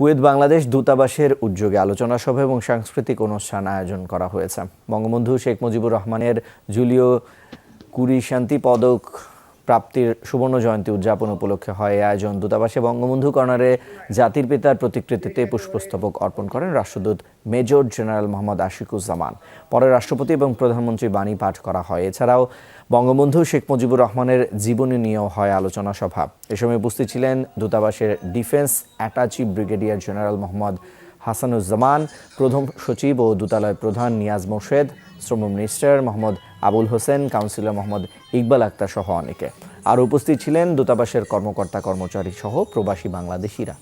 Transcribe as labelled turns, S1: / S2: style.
S1: Kuwait Bangladesh দূতাবাসের উদ্যোগে আলোচনা সভা এবং সাংস্কৃতিক অনুষ্ঠান আয়োজন করা হয়েছে। বঙ্গবন্ধু শেখ মুজিবুর রহমানের জুলিও কুরি শান্তি পদক প্রাপ্তির সুবর্ণ জয়ন্তী উদযাপন উপলক্ষে হয় এই আয়োজন। দূতাবাসে বঙ্গবন্ধু কর্নারে জাতির পিতার প্রতিকৃতিতে পুষ্পস্তবক অর্পণ করেন রাষ্ট্রদূত মেজর জেনারেল মোহাম্মদ আশিকুজ্জামান। পরে রাষ্ট্রপতি এবং প্রধানমন্ত্রী বাণী পাঠ করা হয়। এছাড়াও বঙ্গবন্ধু শেখ মুজিবুর রহমানের জীবনী নিয়েও হয় আলোচনা সভা। এ সময় উপস্থিত ছিলেন দূতাবাসের defence attache brigadier general Mohammad Hasanuzzaman, প্রথম সচিব ও দূতালয় প্রধান নিয়াজ মোর্শেদ, শ্রম মিনিস্টার মোহাম্মদ আবুল হোসেন, কাউন্সিলর মোহাম্মদ ইকবাল আক্তার সহ অনেকে। আর উপস্থিত ছিলেন দূতাবাসের কর্মকর্তা কর্মচারী সহ প্রবাসী বাংলাদেশিরা।